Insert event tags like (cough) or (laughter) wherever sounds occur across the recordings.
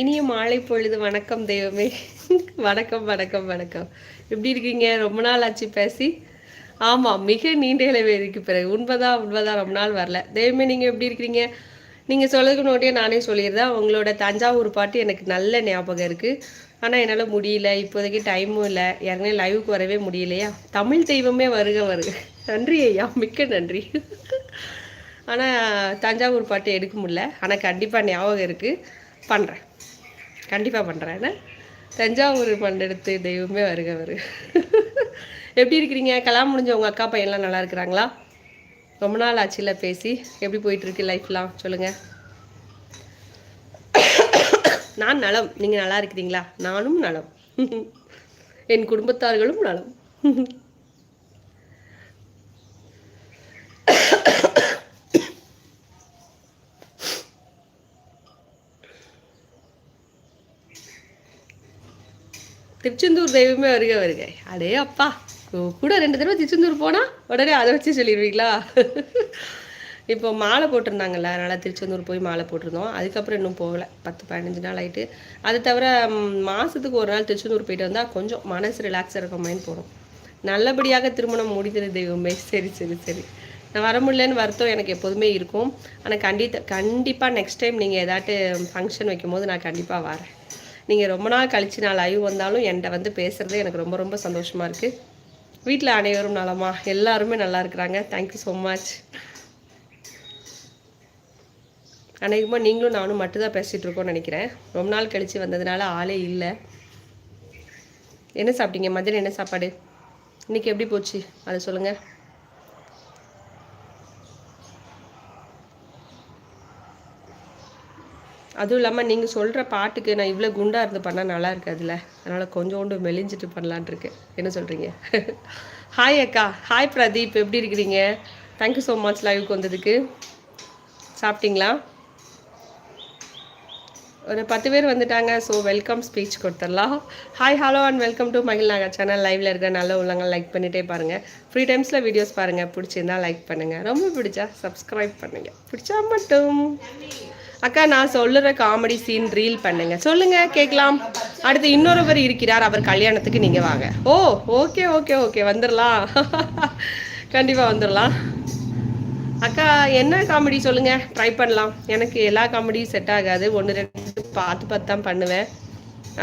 இனிய மாலை பொழுது வணக்கம் தெய்வமே. வணக்கம் வணக்கம் வணக்கம். எப்படி இருக்கீங்க? ரொம்ப நாள் ஆச்சு பேசி. ஆமாம் மிக நீண்ட இடைவெளிக்கு பிறகு. உண்மைதான் உண்மைதான். ரொம்ப நாள் வரல. தெய்வமே நீங்கள் எப்படி இருக்கிறீங்க? நீங்கள் சொல்லுறதுக்கு நோட்டியே நானே சொல்லியிருந்தேன் உங்களோட தஞ்சாவூர் பாட்டு எனக்கு நல்ல ஞாபகம் இருக்குது ஆனால் என்னால் முடியல. இப்போதைக்கு டைமும் இல்லை. யாருமே லைவுக்கு வரவே முடியலையா? தமிழ் தெய்வமே வருக வருக. நன்றி ஐயா. மிக்க நன்றி. ஆனால் தஞ்சாவூர் பாட்டு எடுக்க முடியல. ஆனால் கண்டிப்பாக ஞாபகம் இருக்குது பண்ணுறேன் கண்டிப்பாக பண்ணுறேன் என்ன தஞ்சாவூர் பண்டெடுத்து தெய்வமே வருக வருக எப்படி இருக்கிறீங்க? கலாம் முடிஞ்ச உங்கள் அக்கா பையன்லாம் நல்லா இருக்கிறாங்களா? ரொம்ப நாள் ஆச்சுல பேசி. எப்படி போயிட்டுருக்கு லைஃப்லாம் சொல்லுங்கள் நான் நலம். நீங்கள் நல்லா இருக்கிறீங்களா? நானும் நலம். என் குடும்பத்தார்களும் நலம். திருச்செந்தூர் தெய்வமே வருக வருக. அடே அப்பா கூட ரெண்டு தடவை திருச்செந்தூர் போனால் உடனே அதை வச்சு சொல்லிடுவீங்களா? இப்போ மாலை போட்டிருந்தாங்கல்ல அதனால் திருச்செந்தூர் போய் மாலை போட்டிருந்தோம். அதுக்கப்புறம் இன்னும் போகலை. பத்து பதினஞ்சு நாள் ஆகிட்டு அது தவிர மாதத்துக்கு ஒரு நாள் திருச்செந்தூர் போயிட்டு வந்தால் கொஞ்சம் மனசு ரிலாக்ஸாக இருக்கமேன்னு போகிறோம் நல்லபடியாக திருமணம் முடிந்தது தெய்வமே. சரி சரி சரி. நான் வர முடியலன்னு வருத்தம் எனக்கு எப்போதுமே இருக்கும். ஆனால் கண்டி கண்டிப்பாக நெக்ஸ்ட் டைம் நீங்கள் ஏதாட்டு ஃபங்க்ஷன் வைக்கும் போது நான் கண்டிப்பாக வரேன். நீங்கள் ரொம்ப நாள் கழிச்சு நான் லைவ் வந்தாலும் என்கிட்ட வந்து பேசுகிறது எனக்கு ரொம்ப ரொம்ப சந்தோஷமாக இருக்குது வீட்டில் அனைவரும் நலமா? எல்லாருமே நல்லா இருக்கிறாங்க. தேங்க்யூ ஸோ மச் அநேகமாக நீங்களும் நானும் மட்டும்தான் பேசிகிட்டு இருக்கோம்னு நினைக்கிறேன். ரொம்ப நாள் கழித்து வந்ததுனால ஆளே இல்லை. என்ன சாப்பிட்டீங்க? மதியம் என்ன சாப்பாடு? இன்னைக்கு எப்படி போச்சு? அதை சொல்லுங்கள் அதுவும் இல்லாமல் நீங்கள் சொல்கிற பாட்டுக்கு நான் இவ்வளோ குண்டாக இருந்து பண்ணால் நல்லா இருக்காதுல்ல? அதனால் கொஞ்சோண்டு மெலிஞ்சிட்டு பண்ணலான் இருக்கேன். என்ன சொல்கிறீங்க ஹாய் அக்கா. ஹாய் பிரதீப். எப்படி இருக்கிறீங்க? தேங்க்யூ ஸோ மச் லைவுக்கு வந்ததுக்கு. சாப்பிட்டீங்களா? ஒரு பத்து பேர் வந்துட்டாங்க. ஸோ வெல்கம் ஸ்பீச் கொடுத்துடலாம். Hi hello and welcome to மகிழ் நாகா சேனல் லைவில் இருக்கிற நல்ல உள்ளங்கள் லைக் பண்ணிகிட்டே பாருங்கள் ஃப்ரீ டைம்ஸில் வீடியோஸ் பாருங்கள் பிடிச்சிருந்தா லைக் பண்ணுங்கள் ரொம்ப பிடிச்சா சப்ஸ்கிரைப் பண்ணுங்கள் பிடிச்சா மட்டும். அக்கா நான் சொல்லுற காமெடி சீன் ரீல் பண்ணுங்க. சொல்லுங்க கேட்கலாம். அடுத்து இன்னொருவர் இருக்கிறார் அவர் கல்யாணத்துக்கு நீங்க வாங்க. ஓ ஓகே ஓகே ஓகே வந்துடலாம் கண்டிப்பா வந்துடலாம் அக்கா என்ன காமெடி சொல்லுங்க? ட்ரை பண்ணலாம். எனக்கு எல்லா காமெடியும் செட் ஆகாது. ஒன்று ரெண்டு பார்த்து பார்த்து தான் பண்ணுவேன்.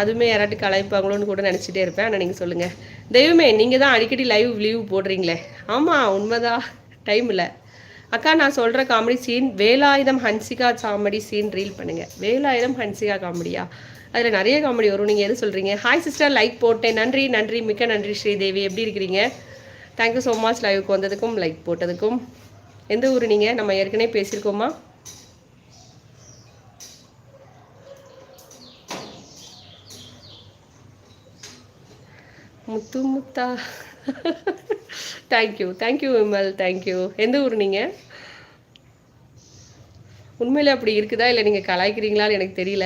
அதுவுமே யாராட்டி கலாய்ப்பாங்களோன்னு கூட நினச்சிட்டே இருப்பேன். ஆனால் நீங்கள் சொல்லுங்கள் தெய்வமே நீங்கள் தான் அடிக்கடி லைவ் லீவ் போடுறீங்களே. ஆமாம் உண்மைதான். டைம் இல்லை. அக்கா நான் சொல்கிற comedy scene Velayudham Hansika comedy scene reel பண்ணுங்கள் வேலாயுதம் ஹன்சிகா காமெடியா அதில் நிறைய காமெடி வரும். நீங்கள் எது சொல்கிறீங்க ஹாய் சிஸ்டர் லைக் போட்டேன். நன்றி நன்றி. மிக்க நன்றி ஸ்ரீதேவி. எப்படி இருக்கிறீங்க? தேங்க்யூ ஸோ மச் லைவுக்கு வந்ததுக்கும் லைக் போட்டதுக்கும். எந்த ஊர் நீங்கள் நம்ம ஏற்கனவே பேசியிருக்கோமா? முத்து முத்தா. (laughs) தேங்க்யூ தேங்க்யூ விமல் தேங்க்யூ எந்த ஊர் நீங்கள் உண்மையில் அப்படி இருக்குதா? இல்லை நீங்கள் கலாய்க்கிறீங்களான்னு எனக்கு தெரியல.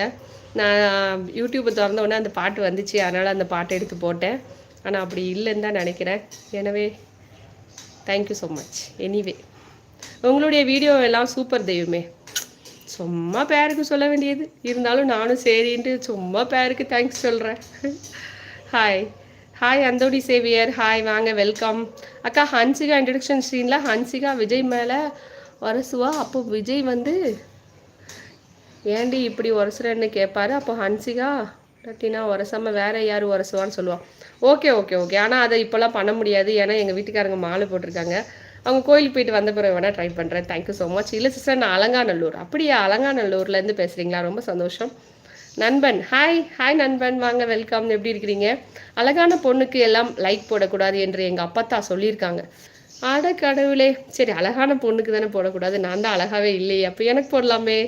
நான் யூடியூப்பை திறந்த உடனே அந்த பாட்டு வந்துச்சு. அதனால் அந்த பாட்டை எடுத்து போட்டேன். ஆனால் அப்படி இல்லைன்னு தான் நினைக்கிறேன். எனவே thank you so much anyway உங்களுடைய வீடியோ எல்லாம் சூப்பர் தெய்வமே. சும்மா பேருக்கு சொல்ல வேண்டியது. இருந்தாலும் நானும் சரின்ட்டு சும்மா பேருக்கு தேங்க்ஸ் சொல்கிறேன் hi hi Anthony Xavier hi வாங்க வெல்கம் அக்கா ஹன்சிகா இன்ட்ரடக்ஷன் சீனில் ஹன்சிகா விஜய் மேலே வரசுவா. அப்போ விஜய் வந்து ஏண்டி இப்படி உரசுறேன்னு கேட்பாரு அப்போ ஹன்சிகா இல்லாட்டினா உரசாமல் வேற யார் உரசுவான்னு சொல்லுவான் ஓகே ஓகே ஓகே ஆனால் அதை இப்போல்லாம் பண்ண முடியாது. ஏன்னா எங்கள் வீட்டுக்காரங்க மாலை போட்டிருக்காங்க. அவங்க கோயிலுக்கு போயிட்டு வந்த பிறகு வேணால் ட்ரை பண்ணுறேன் தேங்க்யூ ஸோ மச் இல்லை சிஸ்டர் நான் அலங்காநல்லூர். அப்படியா அலங்காநல்லூர்லேருந்து பேசுகிறீங்களா ரொம்ப சந்தோஷம். நண்பன். ஹாய் ஹாய் நண்பன். வாங்க வெல்கம் எப்படி இருக்கிறீங்க? அழகான பொண்ணுக்கு எல்லாம் லைக் போடக்கூடாது என்று எங்கள் அப்பத்தா சொல்லியிருக்காங்க. அட கடவுளே. சரி அழகான பொண்ணுக்கு தானே போடக்கூடாது. நான் தான் அழகாவே இல்லையே. அப்போ எனக்கு போடலாமே.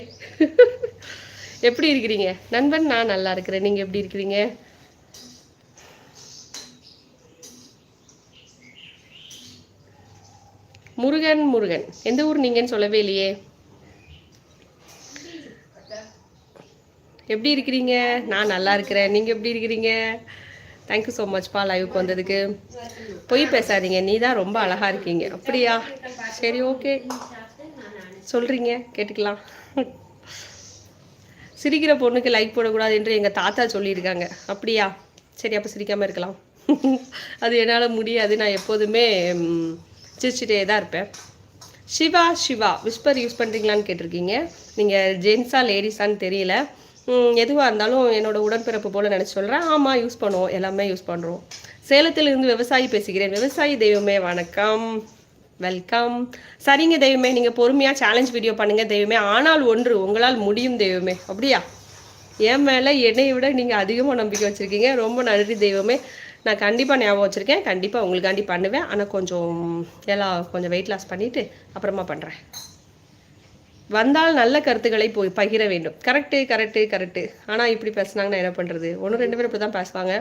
எப்படி இருக்கிறீங்க? நண்பன் நான் நல்லா இருக்கிறேன். நீங்கள் எப்படி இருக்கிறீங்க? முருகன் முருகன். எந்த ஊர் நீங்கன்னு சொல்லவே இல்லையே. எப்படி இருக்கிறீங்க? நான் நல்லா இருக்கிறேன். நீங்கள் எப்படி இருக்கிறீங்க? தேங்க்யூ ஸோ மச்ப்பா லைவுக்கு வந்ததுக்கு. பொய் பேசாதீங்க. நீ தான் ரொம்ப அழகாக இருக்கீங்க. அப்படியா? சரி ஓகே சொல்கிறீங்க கேட்டுக்கலாம். சிரிக்கிற பொண்ணுக்கு லைக் போடக்கூடாது என்று எங்கள் தாத்தா சொல்லியிருக்காங்க. அப்படியா? சரி அப்போ சிரிக்காமல் இருக்கலாம். அது என்னால் முடியாது. நான் எப்போதுமே சிரிச்சிட்டே தான் இருப்பேன். சிவா சிவா விஸ்பர் யூஸ் பண்ணுறீங்களான்னு கேட்டிருக்கீங்க. நீங்கள் ஜென்ஸா லேடிஸான்னு தெரியல. எதுவாக இருந்தாலும் என்னோட உடன்பிறப்பு போல் நினச்சி சொல்கிறேன் ஆமாம் யூஸ் பண்ணுவோம். எல்லாமே யூஸ் பண்ணுறோம் சேலத்தில் இருந்து விவசாயி பேசுகிறேன். விவசாயி தெய்வமே வணக்கம். வெல்கம் சரிங்க தெய்வமே நீங்கள் பொறுமையாக சேலஞ்ச் வீடியோ பண்ணுங்கள் தெய்வமே. ஆனால் ஒன்று உங்களால் முடியும் தெய்வமே. அப்படியா? என் மேலே என்னை விட நீங்கள் அதிகமாக நம்பிக்கை வச்சுருக்கீங்க. ரொம்ப நன்றி தெய்வமே. நான் கண்டிப்பாக ஞாபகம் வச்சுருக்கேன். கண்டிப்பாக உங்களுக்காண்டி பண்ணுவேன். ஆனால் கொஞ்சம் எல்லாம் கொஞ்சம் வெயிட் லாஸ் பண்ணிவிட்டு அப்புறமா பண்ணுறேன் வந்தால் நல்ல கருத்துக்களை போய் பகிர வேண்டும். கரெக்டு கரெக்டு கரெக்டு ஆனால் இப்படி பேசுனாங்கன்னா என்ன பண்ணுறது ஒன்று ரெண்டு பேரும் இப்படி தான் பேசுவாங்க.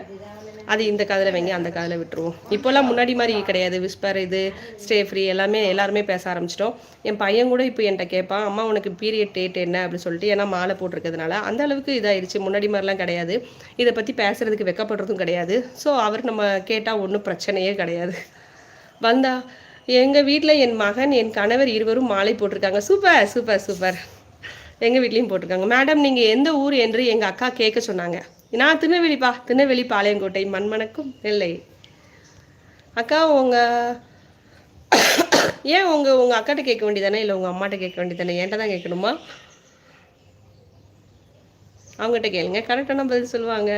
அது இந்த காதில் வைங்க அந்த காதில் விட்டுருவோம். இப்போல்லாம் முன்னாடி மாதிரி கிடையாது. விஸ்பர் இது ஸ்டே ஃப்ரீ எல்லாமே எல்லாருமே பேச ஆரம்பிச்சிட்டோம். என் பையன் கூட இப்போ என்கிட்ட கேட்பான் அம்மா உனக்கு பீரியட் டேட் என்ன? அப்படின்னு சொல்லிட்டு ஏன்னா மாலை போட்டிருக்கிறதுனால அந்த அளவுக்கு இதாயிருச்சு. முன்னாடி மாதிரிலாம் கிடையாது. இதை பற்றி பேசுறதுக்கு வெக்கப்படுறதும் கிடையாது. ஸோ அவர் நம்ம கேட்டால் ஒன்றும் பிரச்சனையே கிடையாது. வந்தா எங்கள் வீட்டில் என் மகன் என் கணவர் இருவரும் மாலை போட்டிருக்காங்க. Super super super. எங்கள் வீட்லேயும் போட்டிருக்காங்க. மேடம் நீங்கள் எந்த ஊர் என்று எங்கள் அக்கா கேட்க சொன்னாங்க. நான் திருநெல்வேலிப்பா. திருநெல்வேலி பாளையங்கோட்டை மண்மணக்கும் இல்லை. அக்கா உங்கள் (coughs) ஏன் உங்கள் உங்கள் அக்காட்ட கேட்க வேண்டியதானே? இல்லை உங்கள் அம்மாட்ட கேட்க வேண்டியதானே? என்கிட்ட தான் கேட்கணுமா? அவங்ககிட்ட கேளுங்க. கரெக்டான பதில் சொல்லுவாங்க.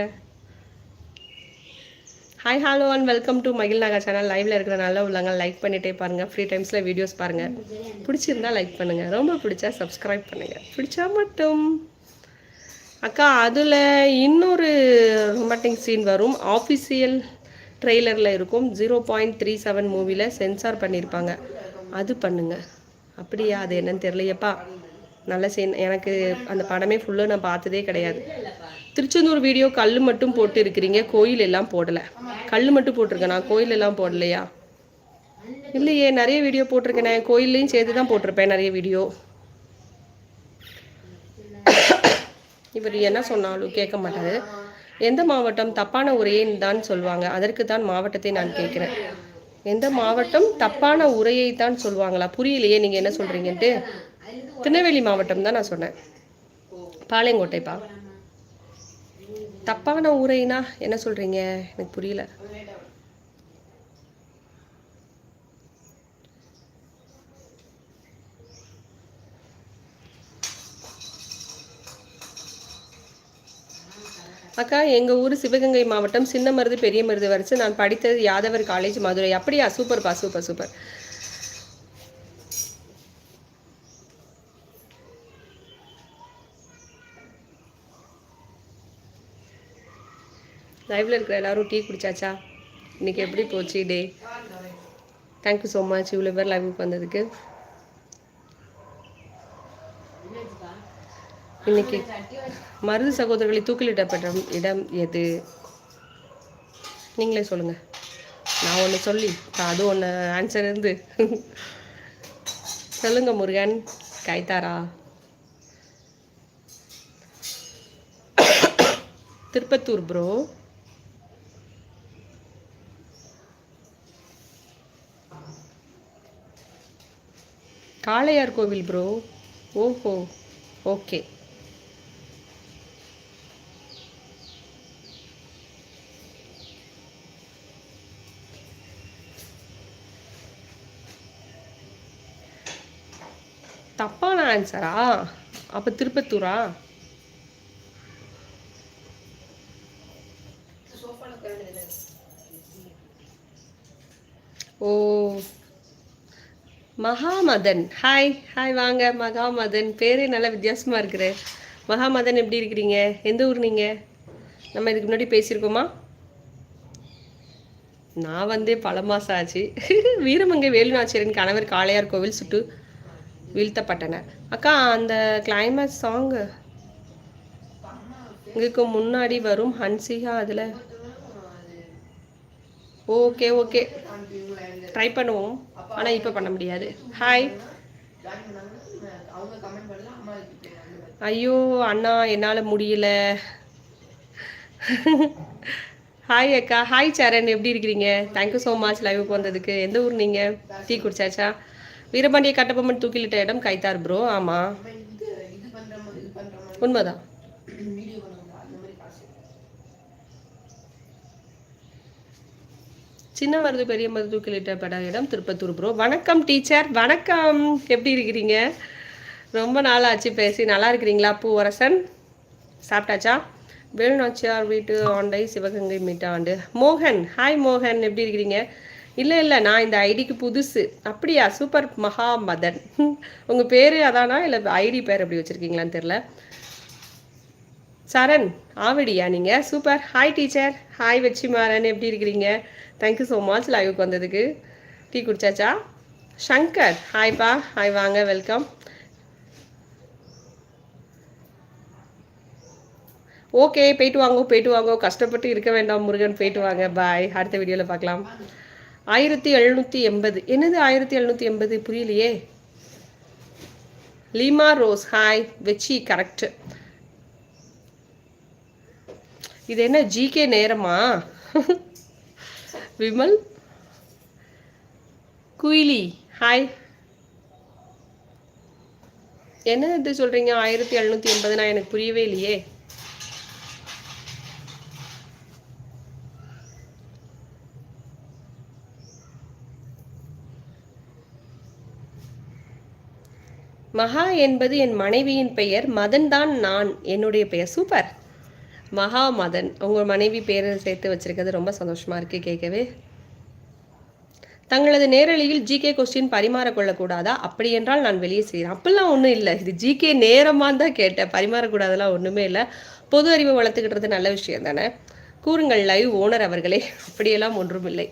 Hi hello and welcome to மகிழ் நாகா சேனல் லைவ்ல இருக்கிற நல்ல உள்ளவங்க லைக் பண்ணிட்டே பாருங்க. ஃப்ரீ டைம்ஸில் வீடியோஸ் பாருங்க. பிடிச்சிருந்தா லைக் பண்ணுங்க. ரொம்ப பிடிச்சா சப்ஸ்கிரைப் பண்ணுங்க. பிடிச்சா மட்டும். அக்கா அதில் இன்னொரு ரொமாட்டிக் சீன் வரும். ஆஃபிஷியல் ட்ரெய்லரில் இருக்கும். ஜீரோ பாயிண்ட் த்ரீ செவன் மூவியில் சென்சார் பண்ணியிருப்பாங்க அது பண்ணுங்க. அப்படியா? அது என்னன்னு தெரியலையப்பா. நல்ல சீன் எனக்கு அந்த படமே ஃபுல்லாக நான் பார்த்ததே கிடையாது. திருச்செந்தூர் வீடியோ கல் மட்டும் போட்டு இருக்கிறீங்க கோயில் எல்லாம் போடலை. கல் மட்டும் போட்டிருக்கேன் நான் கோயில் எல்லாம் போடலையா? இல்லையே நிறைய வீடியோ போட்டிருக்கேன் கோயில்லையும் சேர்த்து தான் போட்டிருப்பேன் நிறைய வீடியோ. இவர் என்ன சொன்னாலும் கேட்க மாட்டாரு. எந்த மாவட்டம் தப்பான உரையை தான் சொல்லுவாங்க அதற்கு தான் மாவட்டத்தை நான் கேட்குறேன். எந்த மாவட்டம் தப்பான உரையை தான் சொல்லுவாங்களா புரியலையே நீங்கள் என்ன சொல்கிறீங்கன்ட்டு திருநெல்வேலி மாவட்டம் தான் நான் சொன்னேன். பாளையங்கோட்டைப்பா. தப்பான உரைனா என்ன சொல்கிறீங்க எனக்கு புரியல. அக்கா எங்கள் ஊர் சிவகங்கை மாவட்டம் சின்ன மருது பெரிய மருது வரைச்சு நான் படித்தது யாதவர் காலேஜ் மதுரை. அப்படியா? சூப்பர்ப்பா சூப்பர் சூப்பர். லைவ்ல இருக்கிற எல்லாரும் டீ குடிச்சாச்சா? இன்னைக்கு எப்படி போச்சு டே? தேங்க்யூ ஸோ மச் இவ்வளோ பேர் லைவுக்கு வந்ததுக்கு. இன்னைக்கு மருது சகோதரர்களை தூக்கிலிடப்பட்ட இடம் எது? நீங்களே சொல்லுங்க. நான் ஒன்று சொல்லி அது ஒன்று ஆன்சர் இருந்து. சொல்லுங்க முருகன். கைத்தாரா? திருப்பத்தூர் ப்ரோ காளையார் கோவில் ப்ரோ ஓஹோ. ஓகே. தப்பான ஆன்சரா அப்போ திருப்பத்தூரா ஓ மகாமதன். ஹாய் ஹாய் வாங்க. மகாமதன். பேரே நல்ல வித்தியாசமாக இருக்கிற. மகாமதன் எப்படி இருக்கிறீங்க? எந்த ஊர் நீங்கள் நம்ம இதுக்கு முன்னாடி பேசியிருக்கோமா? நான் வந்தே பல மாதம் ஆச்சு. (laughs) வீரமங்கை வேலுநாச்சியரின் கணவர் காளையார் கோவில் சுட்டு வீழ்த்தப்பட்டனர் அக்கா அந்த கிளைமேக்ஸ் சாங்கு இதுக்கு முன்னாடி வரும் ஹன்சிகா அதில் ஓகே ஓகே. ட்ரை பண்ணுவோம். ஆனால் இப்போ பண்ண முடியாது. ஹாய் ஐயோ அண்ணா என்னால் முடியல. ஹாய் அக்கா. ஹாய் சரண். எப்படி இருக்கிறீங்க? தேங்க்யூ ஸோ மச் லைவுக்கு வந்ததுக்கு. எந்த ஊர் நீங்கள் டீ குடிச்சாச்சா? வீரபாண்டிய கட்டபொம்மன் தூக்கிலிட்ட இடம் கைத்தார் ப்ரோ ஆமாம் உண்மைதான். சின்ன மருது பெரிய மருது கிளிட்ட பட இடம் திருப்பத்தூர் ப்ரோ வணக்கம் டீச்சர் வணக்கம். எப்படி இருக்கிறீங்க? ரொம்ப நாள் ஆச்சு பேசி. நல்லா இருக்கிறீங்களா பூவரசன் சாப்பிட்டாச்சா? வேலுநாச்சியார் வீட்டு ஆண்டை சிவகங்கை மீட்டாண்டு. மோகன் ஹாய் மோகன். எப்படி இருக்கிறீங்க? இல்லை இல்லை நான் இந்த ஐடிக்கு புதுசு. அப்படியா? சூப்பர் மகா மதன் உங்கள் பேர் அதானா? இல்லை ஐடி பேர் எப்படி வச்சுருக்கீங்களான்னு தெரில சரண் ஆவடியா நீங்கள் சூப்பர் ஹாய் டீச்சர் ஹாய் வெச்சி மாறன் எப்படி இருக்கிறீங்க? தேங்க்யூ ஸோ மச் லைவுக்கு வந்ததுக்கு. டீ குடிச்சாச்சா? ஷங்கர் ஹாய்ப்பா ஹாய் வாங்க வெல்கம் ஓகே போயிட்டு வாங்கோ போயிட்டு வாங்கோ. கஷ்டப்பட்டு இருக்க வேண்டாம் முருகன். போயிட்டு வாங்க. பாய் அடுத்த வீடியோவில் பார்க்கலாம். ஆயிரத்தி எழுநூற்றி எண்பது. என்னது ஆயிரத்தி எழுநூற்றி எண்பது? புரியலையே. Lima Rose. ஹாய் வெச்சி கரெக்ட் இது என்ன ஜிகே நேரமா? விமல்? குயிலி ஹாய் என்ன இது சொல்கிறீங்க ஆயிரத்தி எழுநூற்றி எண்பதுனா எனக்கு புரியவே இல்லையே. மகா என்பது என் மனைவியின் பெயர். மதன் தான் நான். என்னுடைய பெயர் சூப்பர். மகா மதன் உங்கள் மனைவி பேரை சேர்த்து வச்சிருக்கிறது ரொம்ப சந்தோஷமா இருக்கு கேட்கவே. தங்களது நேரலையில் ஜிகே கொஸ்டின் பரிமாறக்கொள்ளக்கூடாதா அப்படி என்றால் நான் வெளியே செய்கிறேன் அப்படிலாம் ஒன்றும் இல்லை. இது ஜிகே நேரமாக தான் கேட்டேன். பரிமாறக்கூடாதெல்லாம் ஒன்றுமே இல்லை. பொது அறிவை வளர்த்துக்கிட்டது நல்ல விஷயம் தானே? கூறுங்கள் லைவ் ஓனர் அவர்களே. அப்படியெல்லாம் ஒன்றும் இல்லை.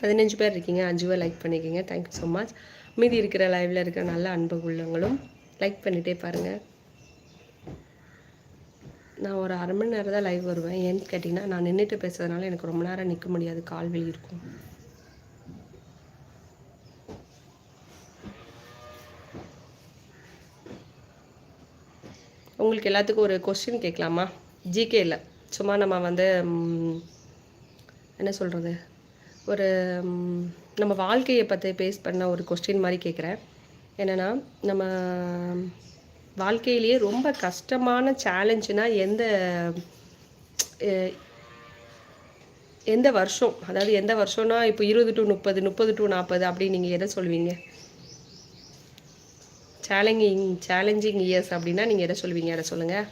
பதினஞ்சு பேர் இருக்கீங்க. அஞ்சு பேர் லைக் பண்ணிக்கிங்க தேங்க்யூ ஸோ மச் மீதி இருக்கிற லைவில் இருக்கிற நல்ல அன்பு உள்ளவங்களும் லைக் பண்ணிகிட்டே பாருங்கள் நான் ஒரு அரை மணி நேரம் தான் லைவ் வருவேன். ஏன்னு கேட்டிங்கன்னா நான் நின்றுட்டு பேசுறதுனால எனக்கு ரொம்ப நேரம் நிற்க முடியாது. கால் வலி இருக்கும். உங்களுக்கு எல்லாத்துக்கும் ஒரு கொஸ்டின் கேட்கலாமா? ஜிகே இல்லை சும்மா நம்ம வந்து என்ன சொல்கிறது ஒரு நம்ம வாழ்க்கையை பற்றி பேஸ் பண்ண ஒரு கொஸ்டின் மாதிரி கேட்குறேன் என்னென்னா நம்ம வாழ்க்கையிலேயே ரொம்ப கஷ்டமான சேலஞ்சுனா எந்த எந்த வருஷம்? அதாவது எந்த வருஷம்னா இப்போ இருபது டு முப்பது முப்பது டு நாற்பது அப்படி நீங்கள் எதை சொல்வீங்க சேலஞ்சிங் சேலஞ்சிங் இயர்ஸ் அப்படின்னா நீங்கள் எதை சொல்வீங்க அதை சொல்லுங்கள்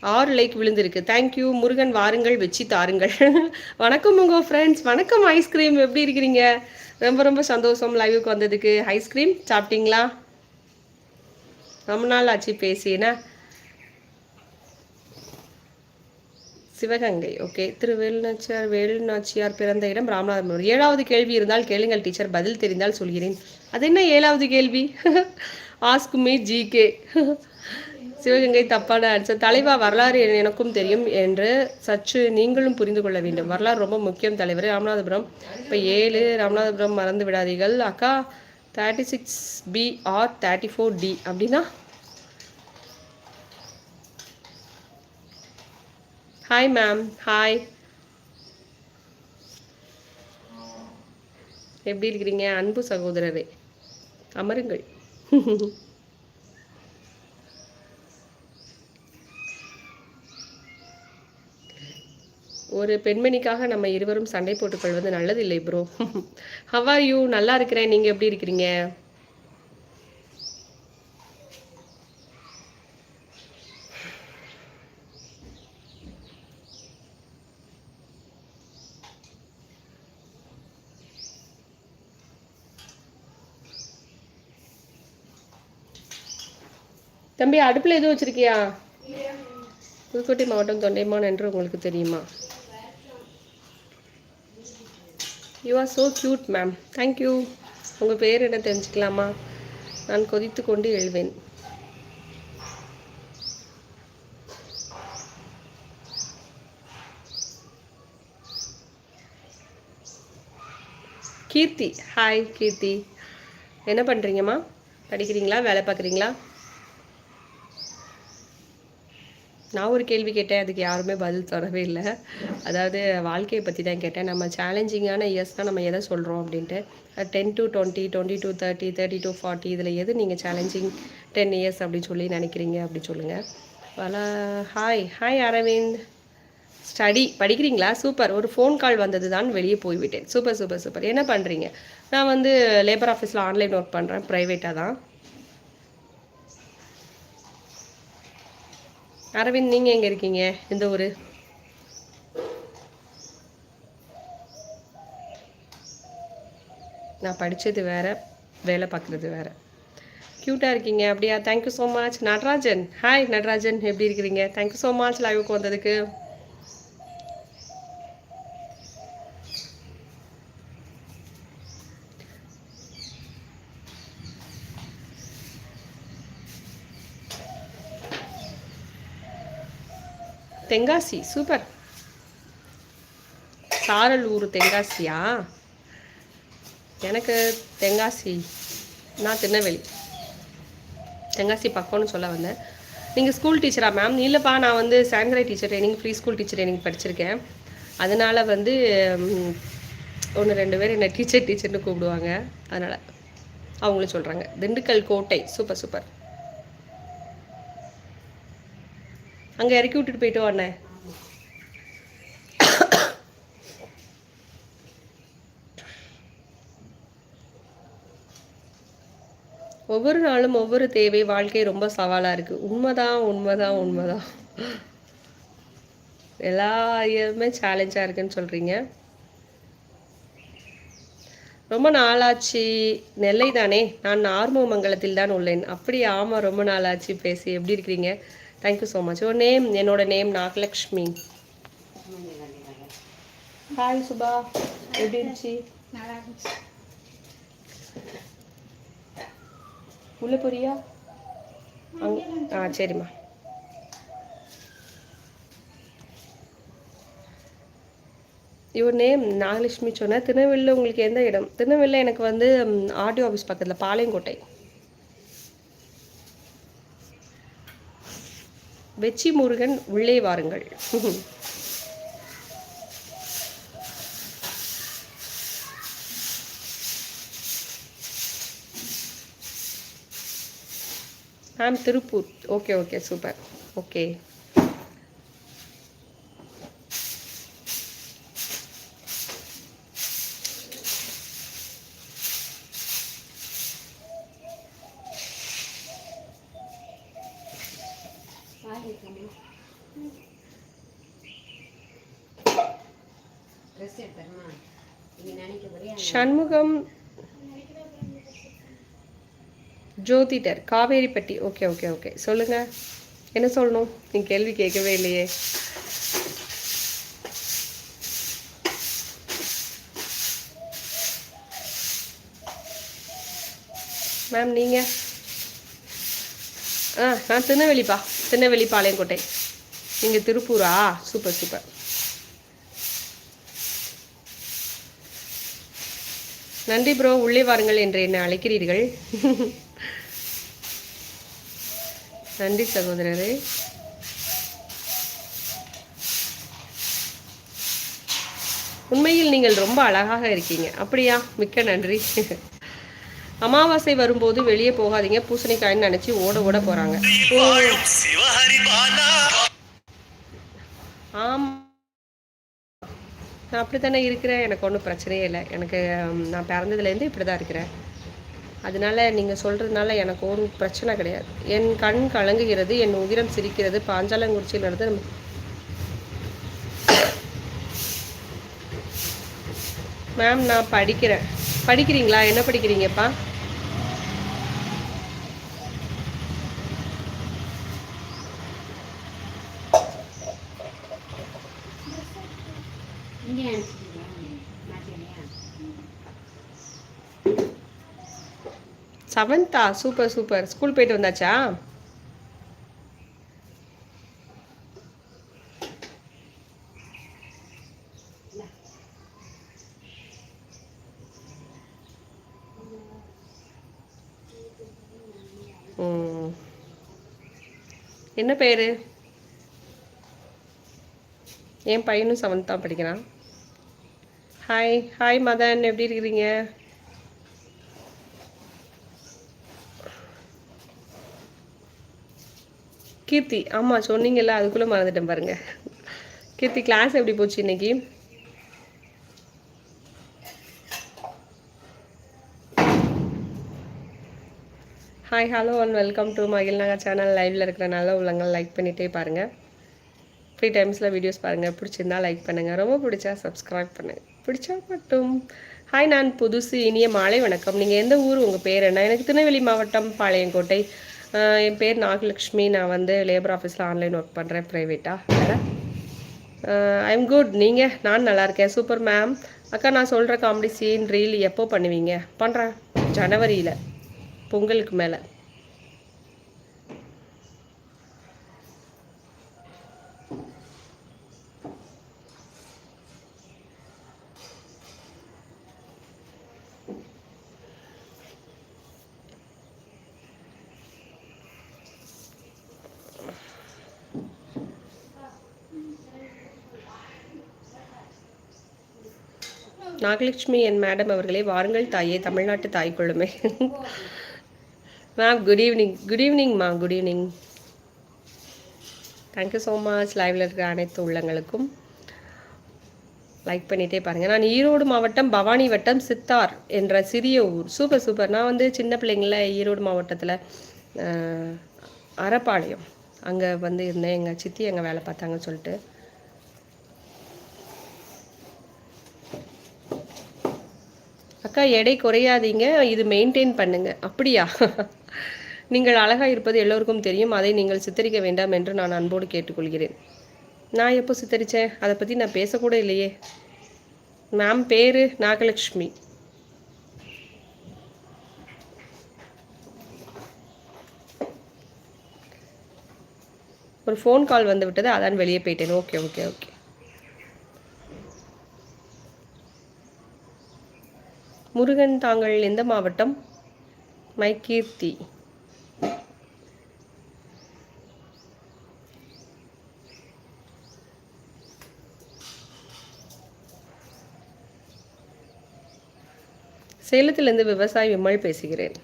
ஆறு லைக் விழுந்திருக்கு. தேங்க்யூ முருகன் வாருங்கள் வச்சு தாருங்கள். (laughs) வணக்கம் உங்க ஃப்ரெண்ட்ஸ் வணக்கம் ஐஸ்கிரீம் எப்படி இருக்கிறீங்க? ரொம்ப ரொம்ப சந்தோஷம் லைவுக்கு வந்ததுக்கு. ஐஸ்கிரீம் சாப்பிட்டீங்களா? ரொம்ப நாள் ஆச்சு பேசினா சிவகங்கை. ஓகே திரு வேலுநாச்சியார் வேலுநாச்சியார் பிறந்த இடம் ராமநாதபுரம். ஏழாவது கேள்வி இருந்தால் கேளுங்கள் டீச்சர் பதில் தெரிந்தால் சொல்கிறேன். அது என்ன ஏழாவது கேள்வி? ஆஸ்க் மீ ஜிகே சிவகங்கை தப்பான ஆன்சர் தலைவா வரலாறு எனக்கும் தெரியும் என்று சற்று நீங்களும் புரிந்து கொள்ள வேண்டும். வரலாறு ரொம்ப முக்கியம் தலைவர். ராமநாதபுரம். இப்போ ஏழு ராமநாதபுரம் மறந்து விடாதீர்கள். அக்கா thirty six B R thirty four D அப்படின்னா? ஹாய் மேம் ஹாய் எப்படி இருக்கிறீங்க? அன்பு சகோதரரே. அமருங்கள். (laughs) ஒரு பெண்மணிக்காக நம்ம இருவரும் சண்டை போட்டுக்கொள்வது நல்லதில்லை ப்ரோ ஹவ் யூ நல்லா இருக்கிறேன். நீங்கள் எப்படி இருக்கிறீங்க? தம்பி அடுப்பில் எதுவும் வச்சிருக்கியா? புதுக்கோட்டை மாவட்டம் தொண்டைமான் என்று உங்களுக்கு தெரியுமா? You are so cute ma'am thank you உங்கள் பேர் என்ன தெரிஞ்சுக்கலாமா? நான் கொதித்து கொண்டு எழுவேன். கீர்த்தி. ஹாய் கீர்த்தி. என்ன பண்ணுறீங்கம்மா படிக்கிறீங்களா? வேலை பார்க்குறீங்களா? நான் ஒரு கேள்வி கேட்டேன் அதுக்கு யாருமே பதில் தரவே இல்லை. அதாவது வாழ்க்கையை பற்றி தான் கேட்டேன். நம்ம சேலஞ்சிங்கான இயர்ஸ் தான் நம்ம எதை சொல்கிறோம் அப்படின்ட்டு. Ten to twenty twenty to thirty thirty to forty இதில் எது நீங்கள் சேலஞ்சிங் டென் இயர்ஸ் அப்படின்னு சொல்லி நினைக்கிறீங்க அப்படி சொல்லுங்கள் வல ஹாய் ஹாய் அரவிந்த். ஸ்டடி படிக்கிறீங்களா? சூப்பர் ஒரு ஃபோன் கால் வந்தது தான் வெளியே போய்விட்டேன். சூப்பர் சூப்பர் சூப்பர் என்ன பண்ணுறீங்க நான் வந்து லேபர் ஆஃபீஸில் ஆன்லைன் ஒர்க் பண்ணுறேன் ப்ரைவேட்டாக தான். அரவிந்த் நீங்கள் எங்கே இருக்கீங்க? எந்த ஊர்? நான் படித்தது வேறு வேலை பார்க்குறது வேறு. க்யூட்டாக இருக்கீங்க அப்படியா? Thank you so much Natarajan. Hi Natarajan. எப்படி இருக்கிறீங்க? தேங்க்யூ ஸோ மச் லைவுக்கு வந்ததுக்கு. தென்காசி சூப்பர். சாரல் ஊர் தென்காசியா? எனக்கு தென்காசி நான் திருநெல்வேலி. தென்காசி பக்கம்னு சொல்ல வந்தேன். நீங்கள் ஸ்கூல் டீச்சரா மேம் இல்லைப்பா நான் வந்து சாங்கரை teacher training free school teacher training படிச்சிருக்கேன். அதனால் வந்து ஒன்று ரெண்டு பேர் என்னை டீச்சர் டீச்சர்னு கூப்பிடுவாங்க. அதனால் அவங்களும் சொல்கிறாங்க திண்டுக்கல் கோட்டை சூப்பர் சூப்பர். அங்கே இறக்கி விட்டுட்டு போயிட்டு வாண்ணே. ஒவ்வொரு நாளும் ஒவ்வொரு தேவை வாழ்க்கை ரொம்ப சவாலாக இருக்குது உண்மைதான் உண்மைதான் உண்மைதான். எல்லா இதுவுமே சேலஞ்சாக இருக்குன்னு சொல்கிறீங்க ரொம்ப நாளாச்சு. நெல்லை தானே நான் ஆர்மமங்கலத்தில் தான் உள்ளேன். அப்படி ஆமாம் ரொம்ப நாளாச்சு பேசி. எப்படி இருக்கிறீங்க? தேங்க்யூ ஸோ மச் ஒரு நேம் என்னோட நேம் நாகலக்ஷ்மி ஹாய் சுபா எப்படி இருந்துச்சு உள்ள போறியா ஆ சரிம்மா யுவர் நேம் நாகலட்சுமி சொன்னேன் திருநெல்வேலியில் உங்களுக்கு எந்த இடம் திருநெல்வேலியில் எனக்கு வந்து ஆர்டிஓ ஆஃபீஸ் பக்கத்தில் பாளையங்கோட்டை வெச்சி முருகன் உள்ளே வாருங்கள். ஆம் Tiruppur okay okay super okay Shanmugam ஜோதிடர் காவேரிப்பட்டி. ஓகே ஓகே ஓகே சொல்லுங்க. என்ன சொல்லணும்? நீ கேள்வி கேட்கவே இல்லையே. மேம் நீங்கள் ஆ நான் திருநெல்வேலிப்பா திருநெல்வேலி பாளையங்கோட்டை. நீங்கள் திருப்பூரா? சூப்பர் சூப்பர் நன்றி ப்ரோ உள்ளே வாருங்கள் என்று என்னை அழைக்கிறீர்கள். நன்றி சகோதரரே. உண்மையில் நீங்கள் ரொம்ப அழகாக இருக்கீங்க. அப்படியா? மிக்க நன்றி. அமாவாசை வரும்போது வெளியே போகாதீங்க. பூசணிக்காய்ன்னு நினைச்சு ஓட ஓட போறாங்க. ஆமா. நான் அப்படி தானே இருக்கிறேன்? எனக்கு ஒன்றும் பிரச்சனையே இல்லை. எனக்கு நான் பிறந்ததுலேருந்து இப்படி தான் இருக்கிறேன். அதனால நீங்கள் சொல்கிறதுனால எனக்கு ஒரு பிரச்சனை கிடையாது. என் கண் கலங்குகிறது என் உதிரம் சிரிக்கிறது பாஞ்சாலங்குறிச்சியில் நடந்து நம்ம மேம் நான் படிக்கிறேன். படிக்கிறீங்களா? என்ன படிக்கிறீங்கப்பா? செவன்த்தா சூப்பர் சூப்பர். ஸ்கூல் போயிட்டு வந்தாச்சா? என்ன பேர்? என் பையனும் செவன்த் தான் படிக்கிறான். Hi hi Madan. எப்படி இருக்கிறீங்க? கீர்த்தி ஆமாம் சொன்னீங்கல்ல அதுக்குள்ளே மறந்துட்டேன் பாருங்க. கீர்த்தி கிளாஸ் எப்படி போச்சு இன்னைக்கு? Hi hello and welcome to மகிழ் நகர் சேனல் லைவில் இருக்கிற நல்ல உள்ளங்கள் லைக் பண்ணிகிட்டே பாருங்கள் ஃப்ரீ டைம்ஸில் வீடியோஸ் பாருங்கள் பிடிச்சிருந்தா லைக் பண்ணுங்கள் ரொம்ப பிடிச்சா சப்ஸ்கிரைப் பண்ணுங்கள் பிடிச்சா மட்டும். ஹாய் நான் புதுசு இனிய மாலை வணக்கம். நீங்கள் எந்த ஊர் உங்கள் பேர் என்ன? எனக்கு திருநெல்வேலி மாவட்டம் பாளையங்கோட்டை. என் பேர் நாகலக்ஷ்மி. நான் வந்து லேபர் ஆஃபீஸில் ஆன்லைன் ஒர்க் பண்ணுறேன் ப்ரைவேட்டாக வேறு? ஐம் குட் நீங்கள் நான் நல்லா இருக்கேன். சூப்பர் மேம் அக்கா நான் சொல்கிற காமெடி சீன் ரீல் எப்போ பண்ணுவீங்க? பண்ணுறேன் ஜனவரியில். பொங்கலுக்கு மேலே. நாகலட்சுமி என் மேடம் அவர்களே வாருங்கள் தாயே தமிழ்நாட்டு தாய் குழுமே. Ma'am good evening good evening மா good evening thank you so much லைவில் இருக்கிற அனைத்து உள்ளங்களுக்கும் லைக் பண்ணிகிட்டே பாருங்கள் நான் ஈரோடு மாவட்டம் பவானி வட்டம் சித்தார் என்ற சிறிய ஊர். சூப்பர் சூப்பர் நான் வந்து சின்ன பிள்ளைங்கள ஈரோடு மாவட்டத்தில் அறப்பாளையம். அங்கே வந்து இருந்தேன். எங்கள் சித்தி அங்கே வேலை பார்த்தாங்கன்னு சொல்லிட்டு. அக்கா எடை குறையாதீங்க. இது மெயின்டைன் பண்ணுங்க. அப்படியா? நீங்கள் அழகாக இருப்பது எல்லோருக்கும் தெரியும். அதை நீங்கள் சித்தரிக்க வேண்டாம் என்று நான் அன்போடு கேட்டுக்கொள்கிறேன். நான் எப்போ சித்தரித்தேன் அதை பற்றி நான் பேசக்கூட இல்லையே. மேம் பேர் நாகலட்சுமி. ஒரு ஃபோன் கால் வந்து விட்டது அதான் வெளியே போயிட்டேன். ஓகே ஓகே ஓகே முருகன் தாங்கள் எந்த மாவட்டம்? மை கீர்த்தி சேலத்திலிருந்து விவசாயி விமல் பேசுகிறேன்.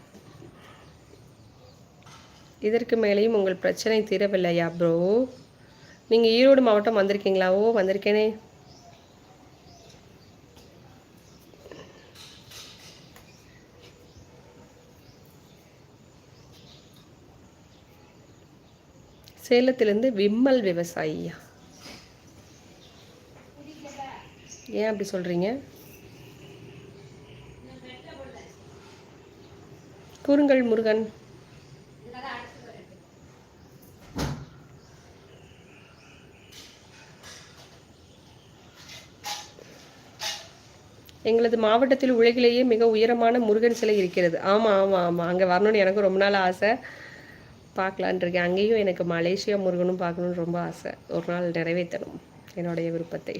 இதற்கு மேலேயும் உங்கள் பிரச்சனை தீரவில்லையா ப்ரோ நீங்கள் ஈரோடு மாவட்டம் வந்திருக்கீங்களா? ஓ வந்திருக்கேனே. சேலத்திலேருந்து விம்மல் விவசாயியா ஏன் அப்படி சொல்கிறீங்க கூறுங்கள் முருகன். எங்களது மாவட்டத்தில் உலகிலேயே மிக உயரமான முருகன் சிலை இருக்கிறது. ஆமாம் ஆமாம் ஆமாம் அங்கே வரணும்னு எனக்கு ரொம்ப நாள் ஆசை. பார்க்கலான் இருக்கேன் அங்கேயும் எனக்கு மலேசியா முருகனும் பார்க்கணுன்னு ரொம்ப ஆசை. ஒரு நாள் நிறைவேற்றணும் என்னுடைய விருப்பத்தை.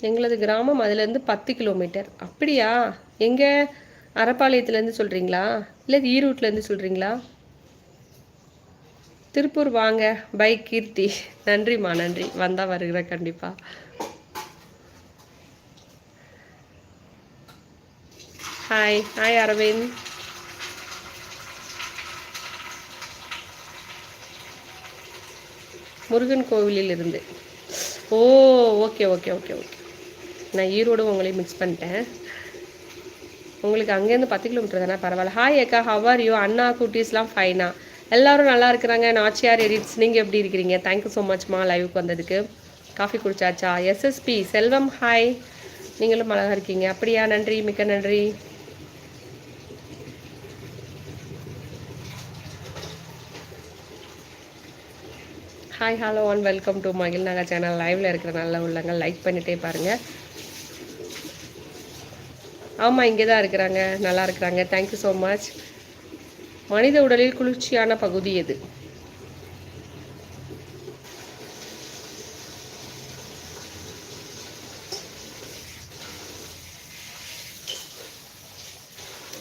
எங்களது கிராமம் அதுலேருந்து பத்து கிலோமீட்டர். அப்படியா? எங்கே? அரப்பாளையத்துலேருந்து சொல்கிறீங்களா இல்லை ஈரோட்லேருந்து சொல்கிறீங்களா திருப்பூர் வாங்க. பை கீர்த்தி. நன்றிம்மா நன்றி. வந்தால் வருகிறேன் கண்டிப்பாக ஹாய் ஹாய் அரவிந்த். முருகன் கோவிலில் இருந்து. Oh okay okay okay okay நான் ஈரோடு உங்களையும் மிக்ஸ் பண்ணிட்டேன். உங்களுக்கு அங்கேருந்து பத்து கிலோமீட்டர் தானே? பரவாயில்ல. ஹாய் அக்கா. ஹவர் யூ அண்ணா குட்டீஸ்லாம் ஃபைனா எல்லாரும் நல்லா இருக்கிறாங்க. நாச்சியார் எடிட்ஸ் நீங்கள் எப்படி இருக்கிறீங்க? தேங்க்யூ ஸோ மச்மா லைவுக்கு வந்ததுக்கு. காஃபி குடிச்சாச்சா? எஸ்எஸ்பி செல்வம் ஹாய் நீங்களும் அழகாக இருக்கீங்க. அப்படியா? நன்றி மிக்க நன்றி. Hi hello and welcome to மகிழ் நாங்கள் சேனல் லைவில் இருக்கிற நல்ல உள்ளங்கள் லைக் பண்ணிட்டே பாருங்கள் ஆமாம் இங்கே தான் இருக்கிறாங்க. நல்லா இருக்கிறாங்க. தேங்க்யூ ஸோ மச் மனித உடலில் குளிர்ச்சியான பகுதி எது?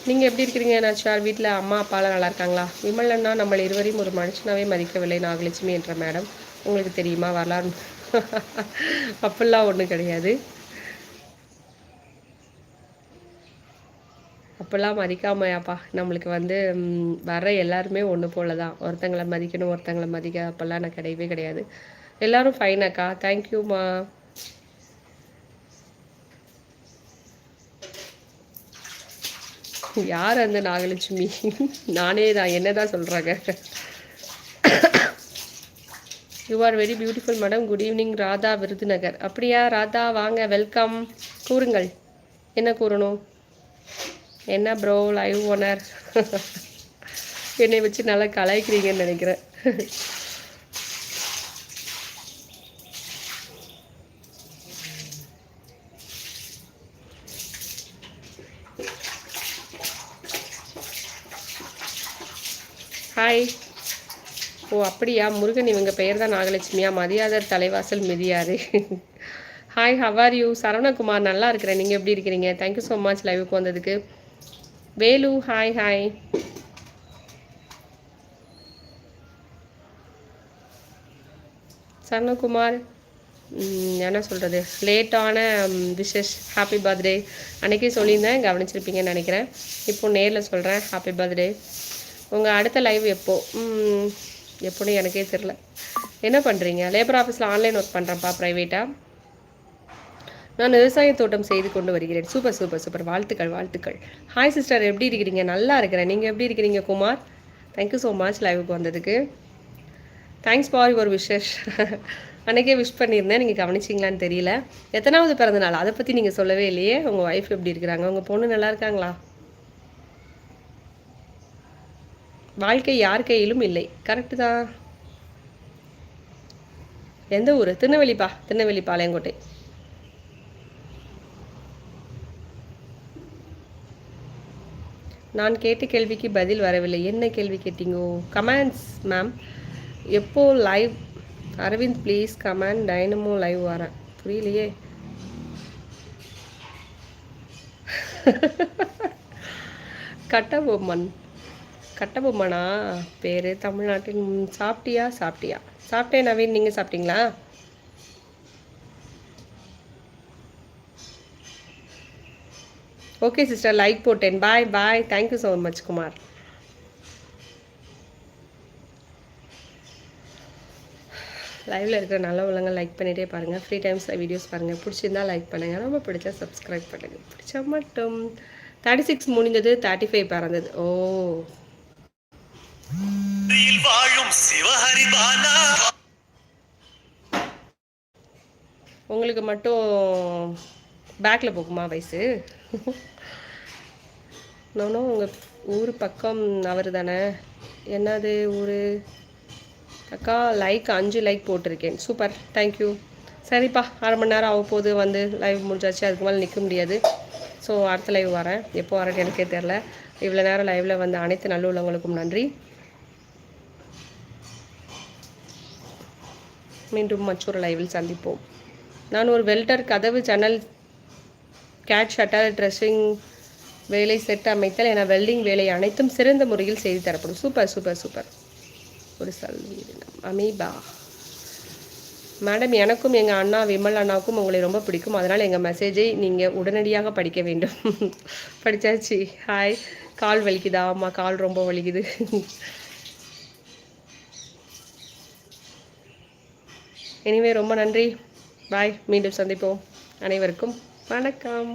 நீங்கள் எப்படி இருக்கிறீங்க? நாச்சியார் வீட்டில் அம்மா அப்பாலாம் நல்லா இருக்காங்களா? விமல் அண்ணா நம்மளை இருவரையும் ஒரு மனுஷனாகவே மதிக்கவில்லை நாகலட்சுமி என்ற மேடம். உங்களுக்கு தெரியுமா? வரலாறு. அப்படிலாம் ஒன்றும் கிடையாது. அப்போல்லாம் மதிக்காமையாப்பா. நம்மளுக்கு வந்து வர எல்லாருமே ஒன்று போல தான் ஒருத்தங்களை மதிக்கணும் ஒருத்தங்களை மதிக்க அப்போல்லாம் நான் கிடையவே கிடையாது. எல்லாரும் ஃபைன் அக்கா. தேங்க்யூம்மா யார் அந்த நாகலட்சுமி? நானே தான். என்ன தான் சொல்கிறாங்க you are very beautiful madam good evening Radha Virudhunagar அப்படியா ராதா? வாங்க வெல்கம் கூறுங்கள். என்ன கூறணும்? என்ன ப்ரோ லைவ் ஓனர் என்னை வச்சு நல்லா கலாய்க்கிறீங்கன்னு நினைக்கிறேன். ஹாய் ஓ அப்படியா? முருகன் இவங்க பெயர் தான் நாகலட்சுமியா? மதியாதர் Thalaivasal மிதியாரு hi how are you Saravanakumar நல்லா இருக்கிறேன். நீங்கள் எப்படி இருக்கிறீங்க? தேங்க்யூ ஸோ மச் லைவுக்கு வந்ததுக்கு. வேலு ஹாய் ஹாய் சரணகுமார் என்ன சொல்கிறது லேட்டான விஷஸ் ஹாப்பி பர்த்டே அன்றைக்கே சொல்லியிருந்தேன் கவனிச்சிருப்பீங்கன்னு நினைக்கிறேன். இப்போ நேரில் சொல்கிறேன் ஹாப்பி பர்த்டே உங்கள் அடுத்த லைவ் எப்போ? எப்போன்னு எனக்கே தெரில என்ன பண்ணுறீங்க லேபர் ஆஃபீஸில் ஆன்லைன் ஒர்க் பண்ணுறேன்ப்பா ப்ரைவேட்டாக நான் விவசாய தோட்டம் செய்து கொண்டு வருகிறேன். Super super super. வாழ்த்துக்கள் வாழ்த்துக்கள். ஹாய் சிஸ்டர் எப்படி இருக்கிறீங்க? நல்லா இருக்கிறேன். நீங்கள் எப்படி இருக்கிறீங்க குமார்? தேங்க்யூ ஸோ மச் லைவுக்கு வந்ததுக்கு. தேங்க்ஸ் ஃபார் யுவர் விஷஸ் அன்றைக்கே விஷ் பண்ணியிருந்தேன். நீங்கள் கவனிச்சிங்களான்னு தெரியல. எத்தனாவது பிறந்த நாள்? அதை பற்றி நீங்கள் சொல்லவே இல்லையே. உங்கள் ஒய்ஃப் எப்படி இருக்கிறாங்க? உங்கள் பொண்ணு நல்லா இருக்காங்களா? வாழ்க்கை யார் கையிலும் இல்லை. கரெக்டு தான். எந்த ஊர்? திருநெல்வேலிப்பா. திருநெல்வேலி பாளையங்கோட்டை. நான் கேட்ட கேள்விக்கு பதில் வரவில்லை. என்ன கேள்வி கேட்டீங்கோ? கமெண்ட்ஸ் மேம் எப்போ live Aravind please comment dynamo live வரேன் புரியலையே. கட்டபொம்மன். கட்டபொம்மனா? பேர் தமிழ்நாட்டின் சாப்பிட்டியா? சாப்பிட்டியா? சாப்பிட்டேன் நவீன் நீங்கள் சாப்பிட்டீங்களா? ஓகே சிஸ்டர் லைக் போட்டேன் bye bye thank you so much Kumar லைவில் இருக்கிற நல்ல உள்ளவங்க லைக் பண்ணிகிட்டே பாருங்கள் ஃப்ரீ டைம்ஸில் வீடியோஸ் பாருங்கள் பிடிச்சிருந்தா லைக் பண்ணுங்கள் ரொம்ப பிடிச்சா சப்ஸ்கிரைப் பண்ணுங்கள் பிடிச்சா மட்டும். தேர்ட்டி சிக்ஸ் முடிஞ்சது தேர்ட்டி ஃபைவ் பிறந்தது. ஓ. உங்களுக்கு மட்டும் பேக்கில் போகுமா வயசு? (laughs) நானும் உங்கள் ஊர் பக்கம் அவர் தானே என்னது ஊர்? அக்கா லைக் அஞ்சு லைக் போட்டிருக்கேன். சூப்பர் தேங்க்யூ சரிப்பா அரை மணி நேரம் ஆக வந்து லைவ் முடிஞ்சாச்சு. அதுக்கு மேலே நிற்க முடியாது. ஸோ அடுத்த லைவ் வரேன். எப்போ வரேன்னு எனக்கே தெரில இவ்வளோ நேரம் லைவில் வந்த அனைத்து நல்ல உள்ளவங்களுக்கும் நன்றி. மீண்டும் மற்றொரு லைவில் சந்திப்போம். நான் ஒரு வெல்டர் கதவு ஜன்னல் கேட் ஷட்டர் ட்ரெஸ்ஸிங் வேலை செட் அமைத்தல் என வெல்டிங் வேலை அனைத்தும் சிறந்த முறையில் செய்து தரப்படும். சூப்பர் சூப்பர் சூப்பர் ஒரு சல்வீரினம் அமீபா. மேடம் எனக்கும் எங்கள் அண்ணா விமல் அண்ணாவுக்கும் உங்களை ரொம்ப பிடிக்கும். அதனால் எங்கள் மெசேஜை நீங்கள் உடனடியாக படிக்க வேண்டும். (laughs) படித்தாச்சு ஹாய் கால் வலிக்குதா? ஆமா கால் ரொம்ப வலிக்குது. (laughs) எனிவே ரொம்ப நன்றி. பாய் மீண்டும் சந்திப்போம். அனைவருக்கும். வணக்கம்.